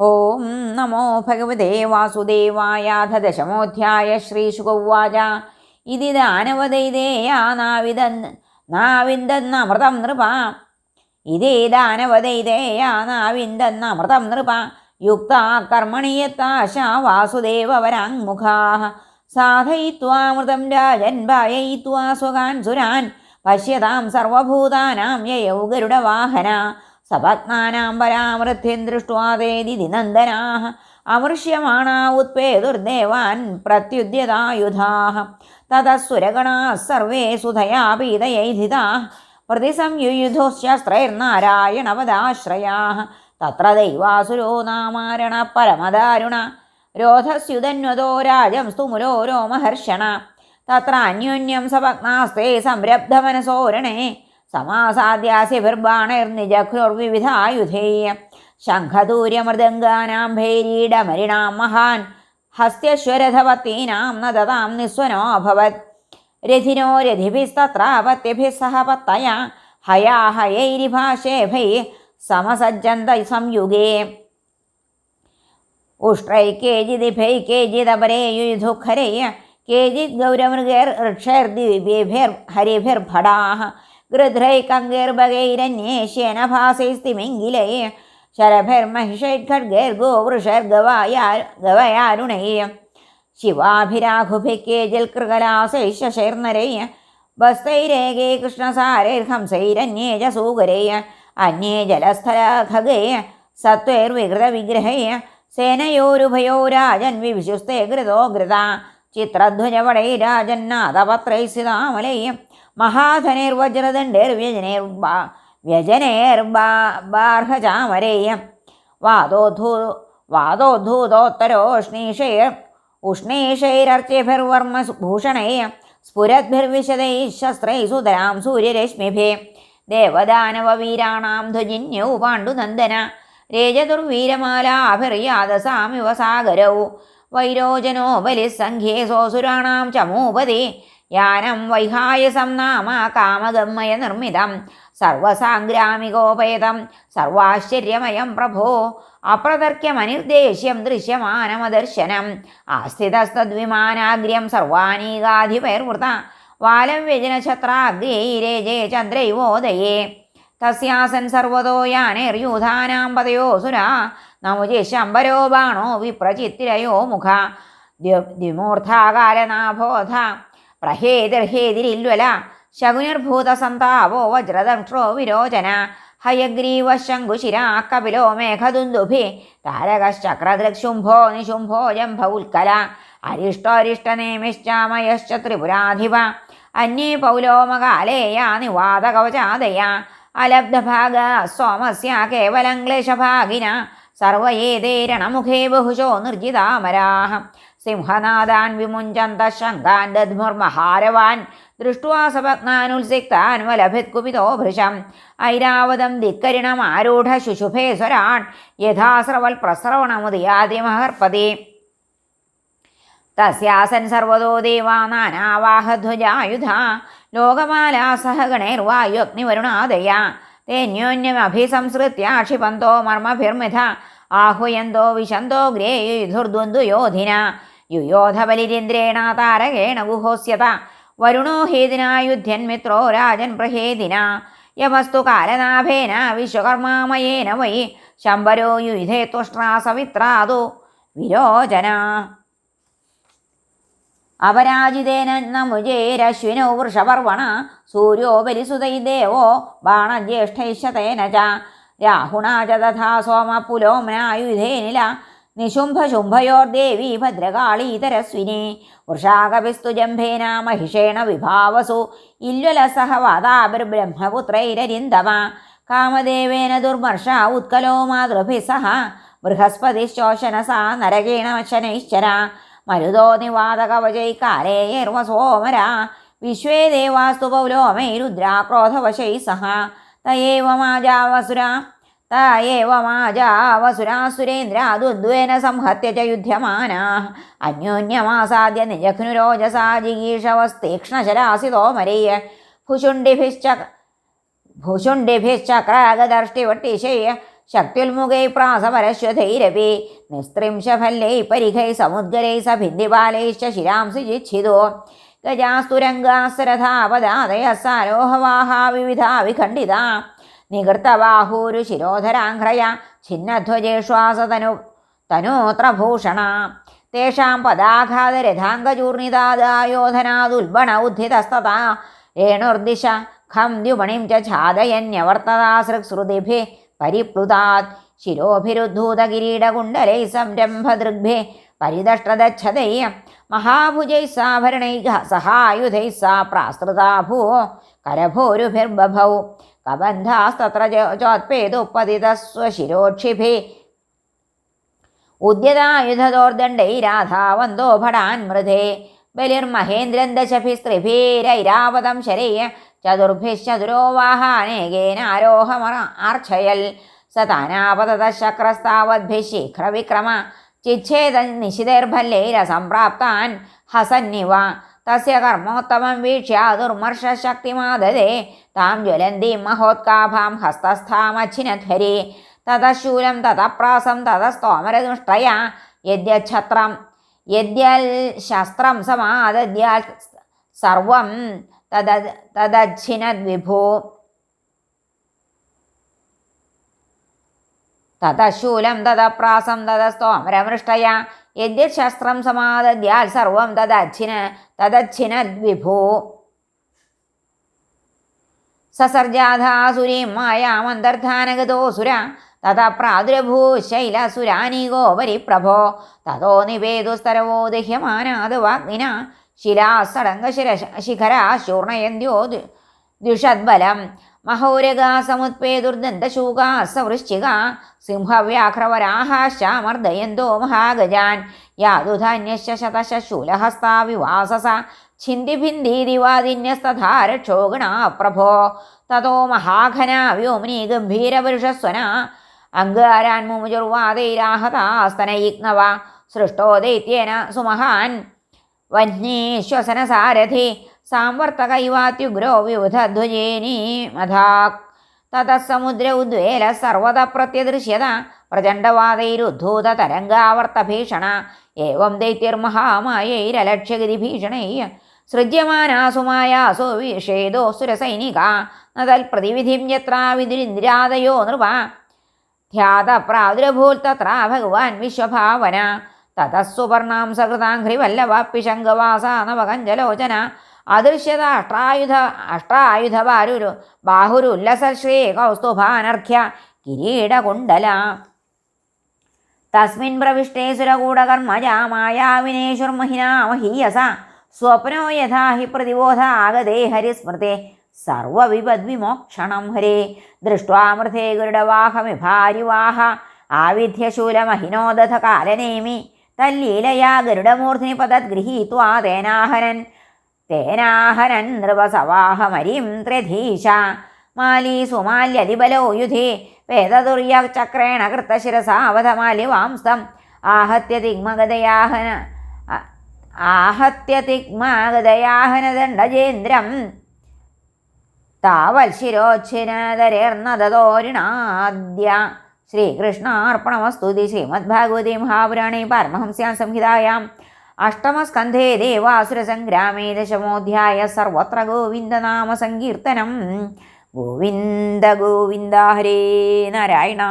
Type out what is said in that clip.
ഓം നമോ ഭഗവതേ വാസുദേവായ ദശമോധ്യായ ശ്രീശുകൗവാച ഇതി ദാനവദൈതേയാ നാവിദन् നാവിന്ദന്നമൃതം നൃപ. ഇതേ ദാനവദൈതേയാ നാവിന്ദന്നമൃതം നൃപ. യുക്താ കർമ്മണിയത്താശ വാസുദേവവരാങ്മുഖാ സാധയിത്വാമൃതം രാജൻ ഭായയിത്വാ സുഖാൻ സുരാൻ. പശ്യതാം സർവഭൂതാനാം യയൗ ഗരുഡവാഹന. സപത്നാനാം പരാമൃത്യൻ ദൃഷ്ട്വാ തേ ദിനന്ദനാः അമൃഷ്യമാണാ ഉത്പേതുർദേവാൻ പ്രത്യുദ്യതായുധാः തതः സർവേ സുധയാ പീതയൈധിതാ പ്രതിസംയുയുധോശസ്ത്രൈർനാരായണപദാശ്രയാः തത്ര ദൈവാസുരോ നാമാരണ പരമദാരുണ. രോധസ്യുതന്വതോ രാജം സ്തുമുലോ രോമഹർഷണ. തത്ര അന്യോന്യം സപത്നാസ്തേ സംരബ്ധമനസോരണേ. സമാസാദ്യാസിഭിർബാണൈർനിജഘ്നുർവിവിധായുധേയ ശംഖദൂര്യമൃദംഗാനാം ഭൈരീഡമരിണാം മഹാൻ ഹസ്ത്യശ്വരഥപത്തീനാം നദതാം ദതാം നിസ്വനോऽഭവത് രഥിനോ രഥിഭിസ്തത്ര പത്യഭിः സഹ പത്തയ ഹയാഹയൈരിഭാഷേഭൈ സമസജ്ജന്ത സംയുഗേ. ഉഷ്ട്രൈ കേചിദിഭൈ കേചിദപരേ യുയുധുഃഖരേ കേചിത് ഗൗരമൃഗേർ ഋക്ഷൈർദിവേഭിർ ഹരിഭിർഭടാः ഗൃധ്രൈകങ്കൈർഭഗൈരന്യേഷ്യേന ഭാസൈസ്തിമിംഗിലൈ ശരഭിർമഹിഷൈർഖഡ്ഗൈർഗോവൃഷൈർഗവായാ ഗവയാരുണൈ ശിവാഭിരാഘുഭിः കൃഷ്ണസാരൈർഹംസൈരന്യേജ സൂകരൈ അന്യേ ജലസ്ഥലഖഗൈ സത്വൈർവികൃതവിഗ്രഹൈ സേനയോരുഭയോ രാജൻ വിവിശുസ്തേ ഘൃതോ ഘൃത ചിത്രധ്വജവടൈ രാജന്നാഥപത്രൈ മഹാധനൈർവജ്രദണ്ഡൈർവ്യജനൈർബാ വ്യജനൈർബാർഹചാമരൈ വാദോദ്ധൂ വാദോദ്ധൂതോത്തരോഷ്ണീഷൈർ ഉഷ്ണീഷൈരർച്ചിഭിർവർമ്മ ഭൂഷണൈ സ്ഫുരദ്ഭിർവിശതൈ ശസ്ത്രൈ സുതരാം സൂര്യരശ്മിഭേ. ദേവദാനവീരാണാം ധ്വജിന്യൗ പാണ്ഡുനന്ദന. രേജതുർവീരമാലാഭിർയാദസാമിവ സാഗരൗ വൈരോചനോ ബലിസംഖ്യേ സോസുരാണാം ചമൂപതി. യാനം വൈഹായസം നാമ കാമഗമ്മയ നിർമ്മിതം. സർവസാംഗ്രാമികോപേതം. സർവാശ്ചര്യമയം പ്രഭോ. അപ്രതർക്യമനിർദ്ദേശ്യം ദൃശ്യമാനമദർശനം. ആസ്ഥിതസ്തദ്വിമാനാഗ്ര്യം സർവാനീകാധിപൈർവൃത വാലം വ്യജനഛത്രാഗ്രൈരേജേ ചന്ദ്രൈവോദയേ തസ്യാസൻ സർവതോ യാനേർയൂഥാനാം പതയോ സുരാ. നമുജി ശംബരോ ബാണോ വിപ്രചിത്തിരയോ മുഖ. ദ്വിമൂർധാകാലനാഭോധ പ്രഹേതിർഹേതിരില്വല ശകുനിർഭൂതസന്താവോ വജ്രദംഷ്ട്രോ വിരോചന ഹയഗ്രീവ ശങ്കുശിരാ കപിലോ മേഘദുന്ദുഭി താരകശ്ചക്രദൃക്ശുംഭോ നിശുംഭോ ജംഭ ഉൽക്കല അരിഷ്ടോരിഷ്ടനേമിശ്ചാമയശ്ച ത്രിപുരാധിപ അന്യേ പൗലോമകാലേയാ നിവാതകവചാദയ അലബ്ധഭാഗ സോമസ്യ കേവലം ക്ലേശഭാഗിന സർവയേതേരണമുഖേ ബഹുശോ നിർജിതാമരാः സിംഹനാദാൻ വിമുഞ്ചന്ത ശങ്കാൻ ദദ്മുർമഹാരവാൻ ദൃഷ്ട്വാ സപത്നാനുത്സിക്താൻ വലഭിത് കുപിതോ ഭൃശം ഐരാവതം ധിക്കരിണമാരൂഢ ശുശുഭേ സ്വരാൺ യഥാസ്രവൽ പ്രസ്രവണമുദയാതിമഹർപ്പതി തസ്യാസൻ സർവതോ ദേവാ നാനാവാഹധ്വജായുധ. ലോകമാലാ സഹഗണൈർവായുഗ്നിവരുണാദയ. തേന്യോന്യമഭിസംസൃത്യ ക്ഷിപന്തോ മർമ്മഭിർമിഥ ആഹുയന്തോ വിശന്തോ ഗ്രേയുധുർദ്വന്ദ്വയോധിന യുയോധബലിരിന്ദ്രേണ താരകേണ ഗുഹോസ്യത. വരുണോ ഹേതിനായുധ്യൻ മിത്രോ രാജൻ പ്രഹേദിന യമസ്തു കാലനാഭേന വിശ്വകർമാമയേന വൈ ശംബരോ യുധേ തുഷ്ട്രാ സവിത്രാതു വിരോചന. അപരാജിതേന നമുജേരശ്വിനോ വൃഷപർവണ സൂര്യോ ബലിസുതൈ ദേവോ ബാണജ്യേഷ്ഠൈശതേന ച. രാഹുണാ ച തഥാ സോമപുലോമ്നായുധേനില നിശുംഭശുംഭയോർദേവി ഭദ്രകാളീതരസ്വിനെ. വൃഷാകപിസ്തു ജംഭേന മഹിഷേണ വിഭാവസു. ഇല്വലസഹ വാതാഭിർബ്രഹ്മപുത്രൈരരിന്ദമ കാമദേവേന ദുർമർഷ ഉത്കലോ മാതൃഭിസഹ സഹ. ബൃഹസ്പതിശോഷനസാ നരകേണ ശനൈശ്ചര മരുതോ നിവാതകവചൈകാലേയർവസോമര വിശ്വേ ദേവാസ്തു പൗലോമൈ രുദ്രാക്രോധവശൈ സഹ. തയേവ മാജാവസുര തയേവ മാജാവസുരാസുരേന്ദ്ര ദുദ്വേന സംഹത്യ ച യുധ്യമാനാ അന്യോന്യമാസാദ്യ നിജഘ്നുരോജസാ ജിഗീഷവസ്തീക്ഷ്ണശരാസിതോമരേ ഭുഷുണ്ഡിഭിശ്ച ഭുഷുണ്ഡിഭിശ്ചക്രാഗദർഷ്ടിവട്ടിശയ ശക്തിൽമുഖൈ പ്രാസപരശ്വധൈരപി നിസ്ത്രിംശഫല്ലൈ പരിഖൈ സമുദ്ഗരൈ സഭിന്ദിപാലൈശ്ച ശിരാംസി ജിച്ഛിതോ. ഗജാസ്തുരംഗാസരഥാപദാദയ സാരോഹവാഹ വിവിധാ വിഖണ്ഡിത നികൃതബാഹൂരു ശിരോധരാഘ്രയ ഛിന്നധ്വജേഷ്വാസതനു തനൂത്രഭൂഷണ. തേഷാം പദാഘാതരഥാംഗചൂർണിതാദായോധനാദുൽബണ ഉദ്ധിതസ്തത. രേണുർദിശ ഖം ദ്യുമണിം ച ഛാദയന്യവർത്തതാസൃക്ശ്രുതിഭി പരിപ്ലുതാത്. ശിരോഭിരുദ്ധൂതകിരീടകുണ്ടലൈ സംരംഭദൃഗ്ഭേ പരിദഷ്ടദച്ഛതൈ മഹാഭുജൈ സാഭരണൈ സഹായുധൈ സാ പ്രാസ്തൃതാ ഭൂ കരഭോരുഭിർബഭൗ കബന്ധാസ്തത്ര ചോത്പേതുപതിതസ്വശിരോക്ഷിഭി ഉദ്യതായുധദോർദണ്ഡൈരാധാവന്തോ ഭടാൻ മൃധേ. ബലിർമഹേന്ദ്രൻ ദശഭിസ്ത്രിഭീരൈരാവതം ശരയ ചതുർഭിശ്ചതുരോ വാഹാനേകേനാരോഹമറ ആർച്ചയൽ. സതാനാപതശക്രസ്താവദ്ഭിः ശീഘ്രവിക്രമ ചിച്ഛേദൻ നിശിതൈർഭല്ലൈരസംപ്രാപ്താൻ ഹസന്നിവ. തസ്യ കർമ്മോത്തമം വീക്ഷ്യ ദുർമർഷശക്തിമാദദേ താം ജ്വലന്തീം മഹോത്കാഭാം ഹസ്തസ്ഥാമച്ഛിനധ്വരി. തതശൂലം തതപ്രാസം തതസ്തോമരദുഷ്ടയ യദ്യച്ഛത്രം യദ്യൽ ശസ്ത്രം സമാദദ്യാൽ സർവം തദ തദച്ഛിനദ്വിഭൂ. തതശൂലം തതപ്രാസം തതസ്തോമരമൃഷ്ടയ യദ്യത് ശസ്ത്രം സമാദദ്യാൽ സർവം തദച്ഛിന തദച്ഛിനദ്വിഭൂ സസർജാധാസുരീം മായാമന്തർധാനഗതോസുര തഥ പ്രാദുരഭൂ ശൈലസുരാനീകോപരി പ്രഭോ. തഥോ നിവേദുസ്തരവോ ദഹ്യമാനാത് വാഗ്നിന. ശിലാസടങ്കശിര ശിഖരാ ശൂർണയന്ത്യോ ദ്വിഷദ്ബലം. മഹൗരഗാസമുത്പേതുർദന്തശൂകാ സവൃശ്ചിക സിംഹവ്യാഘ്രവരാഹാശ്ചാമർദയന്തോ മഹാഗജാൻ. യാതുധാന്യശ്ച ശതശൂലഹസ്താ വിവാസസ ഛിന്ദിഭിന്ദീതിവാദിന്യസ്തധാരക്ഷോഗണ പ്രഭോ. തതോ മഹാഘന വ്യോമിനി ഗംഭീരപുരുഷസ്വന അങ്കാരാൻ മുമുജുർവാദൈരാഹതാസ്തനയിഗ്നവ സൃഷ്ടോ ദൈത്യേന സുമഹാൻ. വന്യീശ്വസനസാരഥി സാംവർത്തകൈവാത്യുഗ്രോ വിബുധധ്വജേനീ മധാക് തതഃ സമുദ്ര ഉദ്വേല സർവത പ്രത്യദൃശ്യത. പ്രചണ്ഡവാദൈരുദ്ധൂത തരംഗാവർത്തഭീഷണ ഏവം ദൈത്യർമഹാമായൈരലക്ഷ്യഗതി ഭീഷണൈ സൃജ്യമാനാസുമായാസോ വിഷേദോ സുരസൈനിക. നതൽ പ്രതിവിധിം യത്ര വിദുരിന്ദ്രാദയോ നൃപ. ധ്യാതപ്രാദുരഭൂൽത്തത്ര ഭഗവാൻ വിശ്വഭാവന. തതസ്സുപർണാം സകൃതാഘ്രിവല്ലവാപ്പിശങ്കവാസ നവകഞ്ചലോചന അദൃശ്യത അഷ്ടായുധ അഷ്ടായുധവാരുരു ബാഹുരുല്ലസശ്രീ കൗസ്തുഭാനർഘ്യ കിരീടകുണ്ടല. തസ്മിൻ പ്രവിഷ്ടേ സുരകൂടകർമ്മജാ മായാവിനേശുർമഹിനാമഹീയസ സ്വപ്നോ യഥാ ഹി പ്രതിബോധ ആഗതേ ഹരിസ്മൃതേ സർവവിപദ്വിമോക്ഷണം ഹരേ. ദൃഷ്ട്വാമൃതേ ഗരുഡവാഹമിഭാരിവാഹ ആവിധ്യശൂലമഹിനോദധ കാലനേമി തല്ലീലയാ ഗരുഡമൂർധിനി പദദ്ഗൃഹീത്വാ തേനാഹനൻ തേനാഹനൻ നൃപസവാഹമരിം ത്രധീശ. മാലീ സുമാല്യതിബലോ യുധി. വേദദുര്യചക്രേണ കൃത്തശിരസാവധമാലിവാംസ്തം ആഹത്യ തിഗ്മഗതയാഹന ആഹത്യ തിഗ്മഗതയാഹനദണ്ഡജേന്ദ്രം താവൽശിരോച്ഛിനതരേർന്നതോരിണാദ്യ ശ്രീകൃഷ്ണാർപ്പണമസ്തുതി. ശ്രീമദ്ഭാഗവതീ മഹാപുരാണേ. പാരമഹംസ്യാം സംഹിതായാം. അഷ്ടമസ്കന്ധേ ദേവാസുരസംഗ്രാമേ ദശമോധ്യായ സർവത്ര ഗോവിന്ദനാമസങ്കീർത്തനം ഗോവിന്ദ ഗോവിന്ദ ഹരേ നാരായണ.